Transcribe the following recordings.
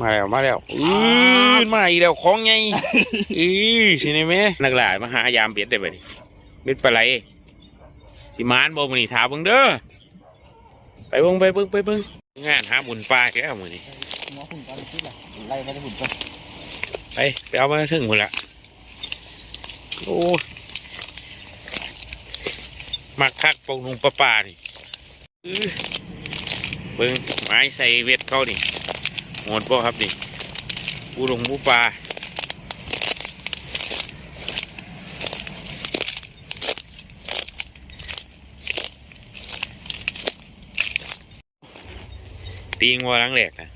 มาแล้วมาแล้วอือมาอีกแล้วของไงอือสินี่แม่นักหลายมาหายามเบ็ดได้บ่นี่เบ็ดปลาไหลสิมานบ่มื้อนี้ถามเบิ่งเด้อไปเบิ่งไปเบิ่งไปเบิ่งงานหาบุญปลาแกแล้วมื้อนี้หมอหุ่นตอนคิดล่ะไล่ไปได้หุ่นก่อนไปไปเอามาถึงหมดละโอ้ยมักคักปงลุงปลาปลานี่อื้อเบิ่งไม้ใส่เวทเขานี่ หมดบ่ครับนี่ปูหลงปูปลาตีงวัวหลังแหลกนะ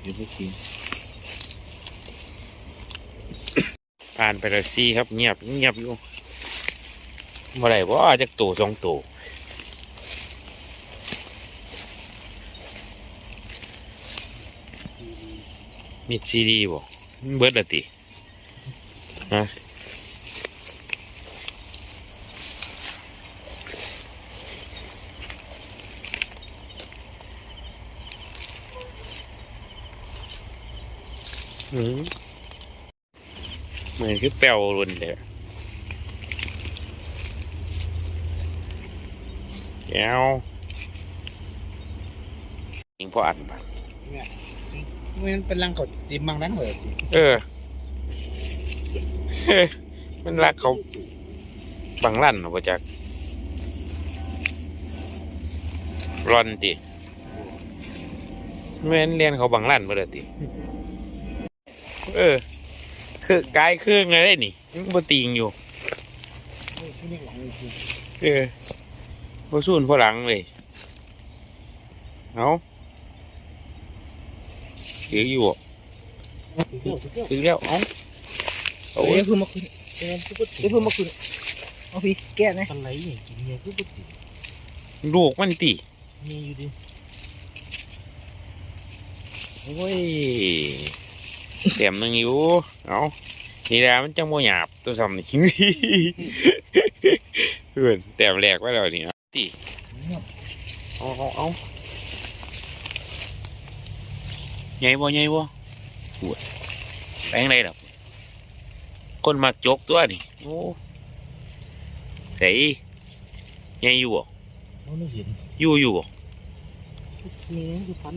เดี๋ยวไปกิน ผ่านไปล้วซี่ครับ เงียบเงียบอยู่เมื่อไรว่าจะตัวสองตัวมีซีดีบ่เบิดละติฮะอืม มือนคือแปลวรุนเลยแก้วยิงพออัดปะมันเป็นรังเขาติมบางนั้นเหรอติเออ มันรักเขาบังลั่นเหรอปะจักรอนติแม่นเรียนเขาบังลั่นมาเลยติ เออ คือกายเครื่องอะไรได้นี่มันบ่ติงอยู่ที่นี่หลังจริงเออบ่สู้นพอหลังเลยเอาถืออยู่บ่เที่ยวเที่ยวถือแล้วเอาเอาเอ้ยเพิ่งมาขึ้นเอ้ยเพิ่งมาขึ้นเอาพี่แก้นะอะไรเนี่ยกินเนี่ยคือปกติลูกมันติมีอยู่ดิโอ้ย เต็มหนึงอยู่เอานี่แหละมันจังโมหยาบตัวซ้ำนี่เพื่อนแต้มแรกไว้แล้วนี่เอาติเอาเอาเอาใหญ่บ่ใหญ่บ่ปวดแปลงไรดอกคนมักจกตัวนี่โอ้ใส่ใหญ่อยู่บ่เขาไม่เห็นอยู่อยู่บ่นี่คือพัน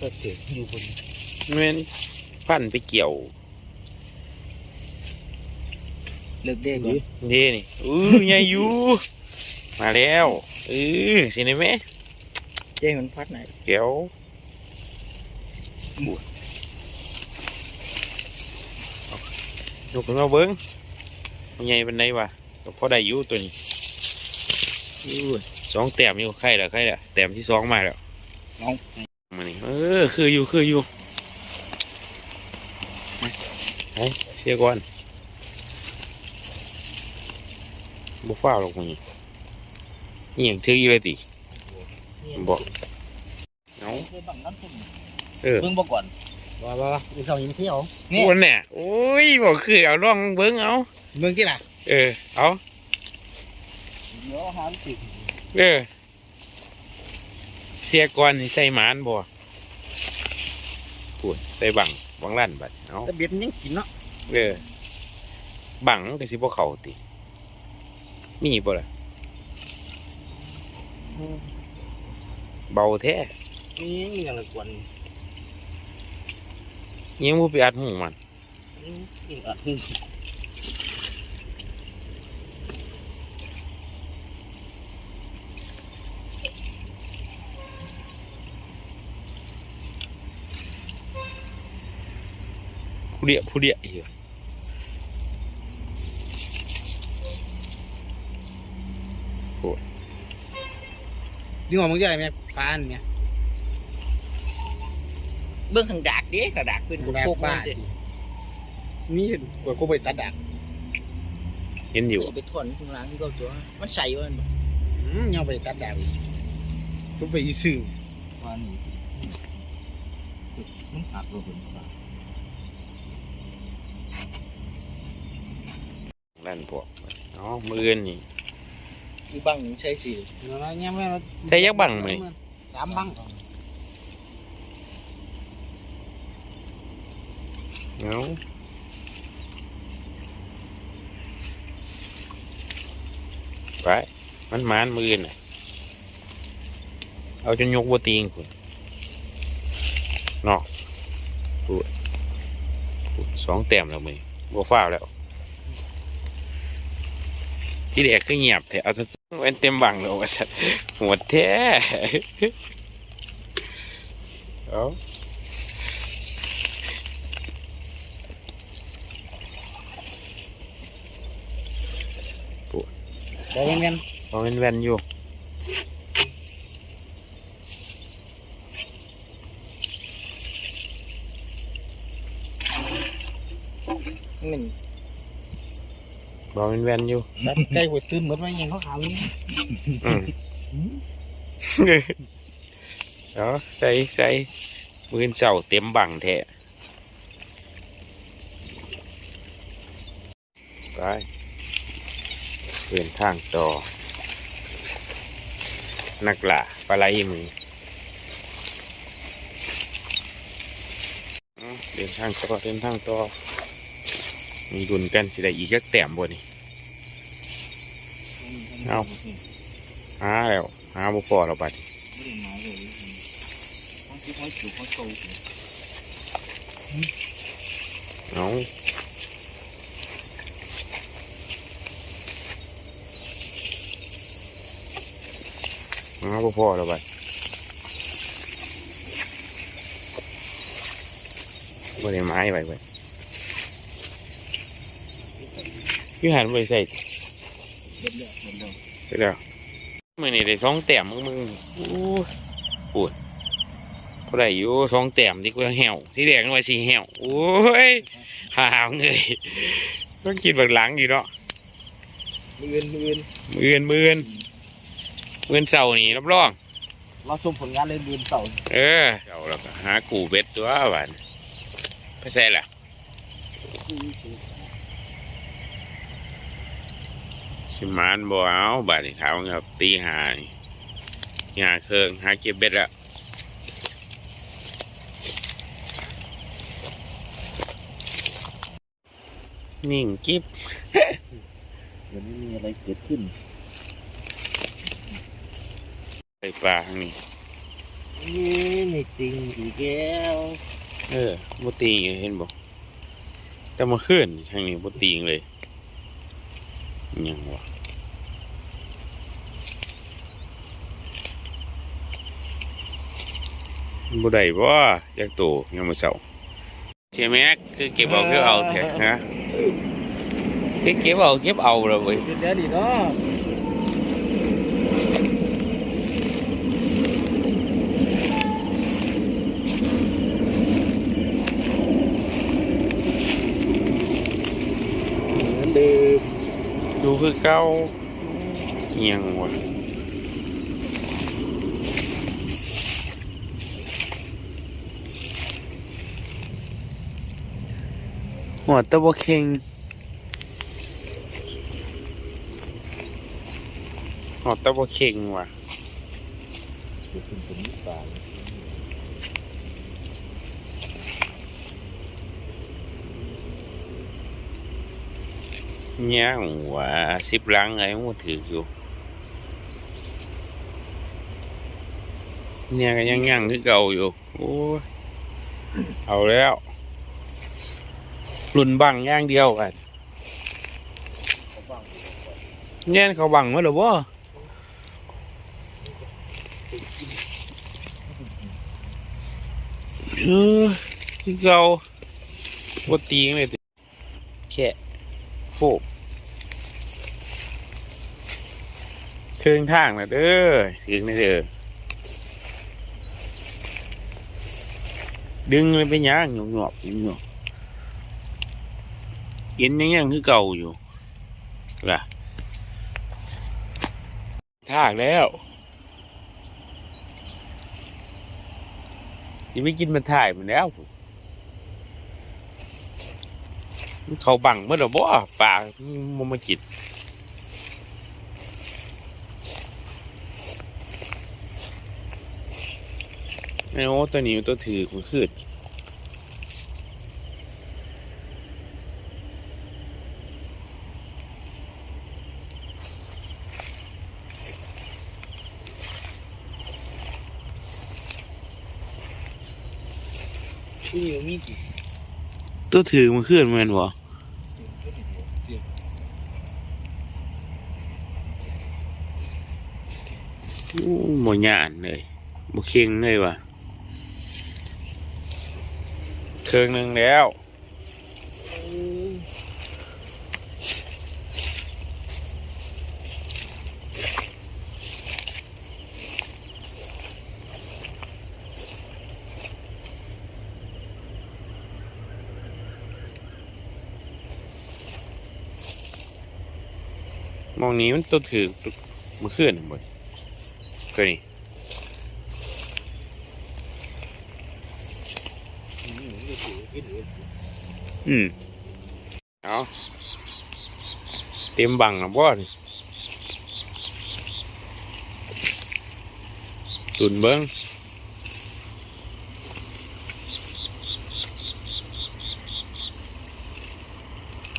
ก็เสียอยู่บนแม่น พันไปเกี่ยวเลิกเด็กเลยนี่นี่อือใหญ่อยู่มาแล้วอือสินี่แม่เจ๊มันพัดไหนเกี่ยวยกขึ้นมาเบิ้งใหญ่เป็นไงวะก็พอได้อยู่ตัวนี้อู้ยสองแต้มอยู่ใครละใครละแต้มที่สองมาแล้วน้องมานี่เออคืออยู่คืออยู่ ไปเชียร์ก่อนบุฟ้าวหรอกมึงนี่ยังถืออยู่เลยติบอกเอาเออเบิ่งบ่ก่อนว่าว่าอีสองยิงเที่ยวโอ้เนี่ยโอ้ยบอกคือเอาล่องเบิ้งเอาเบิ่งที่ล่ะเออเอาเดี๋ยวหาสิเออเสียก่อนนี่ใส่หมานบ่พูดใส่บัง บังลั่นบัดเอาแต่เบ็ดมันยังกินเนาะเออบังก็สิบ่เข้าติมีบ่ล่ะเบาแท้นี่อย่างละกวนยังบ่ไปอัดหูมันนี่อะ ผู้เดียผู้เดียอยู่ดึงออกมึงจะอะไรแม่ฟ้านเนี่ยเบิ่งข้างดากดิข้างดากเป็นโคกบ้านนี่กว่ากูไปตัดดาบเห็นอยู่ไปถอนข้างหลังก็ตัวมันใส่ว่ามันอืมยังไปตัดดาบทุบไปอีซื่อว่านี่มันหักลงเป็นว่านั่ นพวกอ๋อมืออื่นนี่อีบังใส่สิอะไรเงี้ยแม่ใส่ยักษ์บังไหมสามบังเอาไปมันหมานมืออื่นน่ะ เอาจนยกบัตีงคุณเนาะพูดพูดสองแต้มแล้วมือบัฟ้าวแล้ว ที่แรกก็เงียบแต่เอาซะเว้นเต็มบังแล้วว่าสัตว์หัวแท้เอาบอกเงี้ยพอเป็นแวนอยู่มัน พอเป็นแวนอยู่แบบใกล้หัวตื้นเหมือนว่ายังเขาขาวนี่อืมเอาใส่ใส่มือเสาเต็มบังแท้ไปเดินทางต่อ นักล่าปลาไหลมือเอาเดินทางต่อเดินทางต่อ มีดุนกันสิได้อีกจักแต้มบ่นี่เอาหาแล้วหาบ่พอแล้วบัดนี้ไม่ได้หมาเลยเขาคิดเขาจุกเขาโตเอาหาบ่พอแล้วบัดบ่ได้ไม้ไว้เว้ย พี่หันไปใส่เด็ดเด็ดเด็ดเสร็จแล้วมือนี่ได้สองแต้มมึงมึงโอ้ปวดพอได้อยู่สองแต้มที่กูเหี่ยวที่แดงไว้สีเหี่ยวโอ้ยหาวเงยต้องกินแบบหลังอยู่เนาะมือนมือนมือนมือนมือนเสานี่รับรองเราชมผลงานเล่นมือนเต่าเออเจ้าแล้วก็หากูเบ็ดตัวหวานไปใส่ละ ชิมานบ่เอาบาดนี่เท้าครับ ตีหานี่หาเครื่องหาเก็บเบ็ดละนิ่งกิ๊บวันนี้มีอะไรเกิดขึ้นไปปลาทางนี้นี่ไม่จริงอีกแล้วเออบ่ตีงอยู่เห็นบ่แต่มาขึ้นทางนี้บ่ตีงเลยอิหยังวะ บ่ได้บ่อยากโตยังมาเศร้าเสียแม็กคือเก็บเอาคือเอาแท้ฮะคือเก็บเอาเก็บเอาแล้วเว้ยเดี๋ยวดีเนาะเหมือนเดิมดูคือเก่าอิหยังวะ หัวตะบ่เค็งหัวตะบ่เค็งว่ะเกิดขึ้นตรงนี้ป่าเนี่ยหัวสิบลังอะไรมันถืออยู่เนี่ยก็ยังยังคือเก่าอยู่ โอ้ เอาแล้ว รุ่นบังอย่างเดียวกันเนี่ยเขาบังมาหรือวะเออคือเก่าบ่ตีงเลยติแค่โคกเครื่องทางนะเด้อถึงนะเด้อดึงเลยไปย่างหยกหยกหยก เย็นยังยังคือเก่าอยู่ล่ะทากแล้วยังไม่กินมันถ่ายมันแล้วเขาบังเมื่อไหร่บ่ป่ามันมาจิตไอ้โอ้ตัวนี้ตัวถือมันขึ้น นี่มีกี่ตัวถือมันขึ้นมันบ่อู้บ่หยานเลยบ่เคียงเลยว่ะเครื่องหนึ่งแล้ว มองนี้มันตัวถือมันขึ้นหมดก็นี่อืมเอาเต็มบังนะบ่นี่ตุนเบิ้ง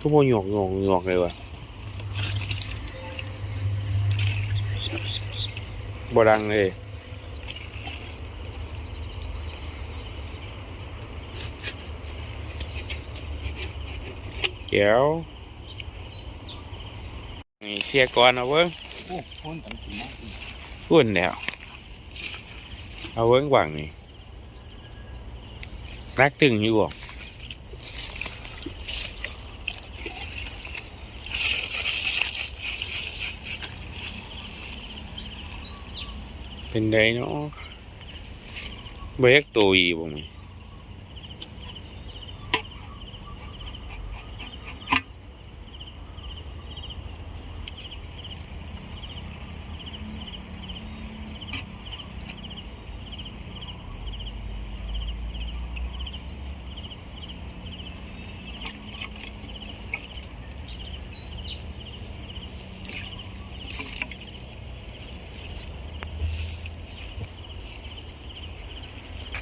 ก็บ่หยอกหยอกหยอกเลยว่ะ บดังเลยเดี๋ยวนี่เสียก่อนเอาเบิ้งโอ้คนกันกินมากพุ่นแล้วเอาเบิ้งหวังนี่รักตึงอยู่บ่ เป็นไดเนาะเบรกตัวอีบ่มี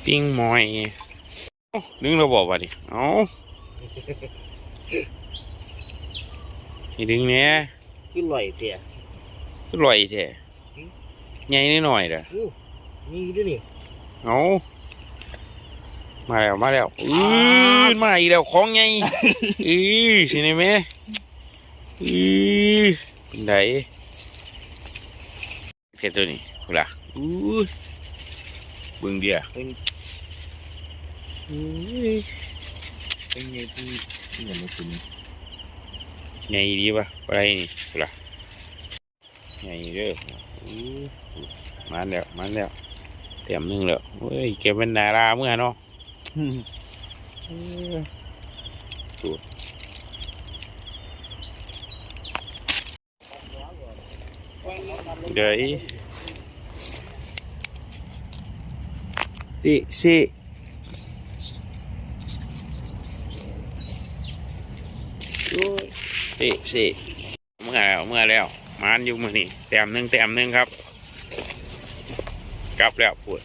ปิ้งมอยเอ้านึงเราบอกว่าดิเอาให้ดึงเนี้ยคือลอยเตี่ยสุดลอยแท้ใหญ่นิดหน่อยเด้อมีด้วยนี่เอามาแล้วมาแล้วอือมาอีกแล้วของใหญ่อือสินี่แม่อือเป็นไดเฮ็ดตัวนี้พุ่นล่ะอู้ยเบิ่งเดีย ใหญ่ดีป่ะอะไรนี่พุ่นล่ะใหญ่เด้ออู้มาแล้วมาแล้วเตรียมหนึงแล้วเฮ้ยเก็บเป็นดาราเมื่อเนาะสูตรเดี๋ยวอีติสิโอ้ ยติสิเมื่อแล้วเมื่อแล้วมานอยู่มือนี่แต้มหนึ่งแต้มหนึ่งครับ กลับแล้วปวด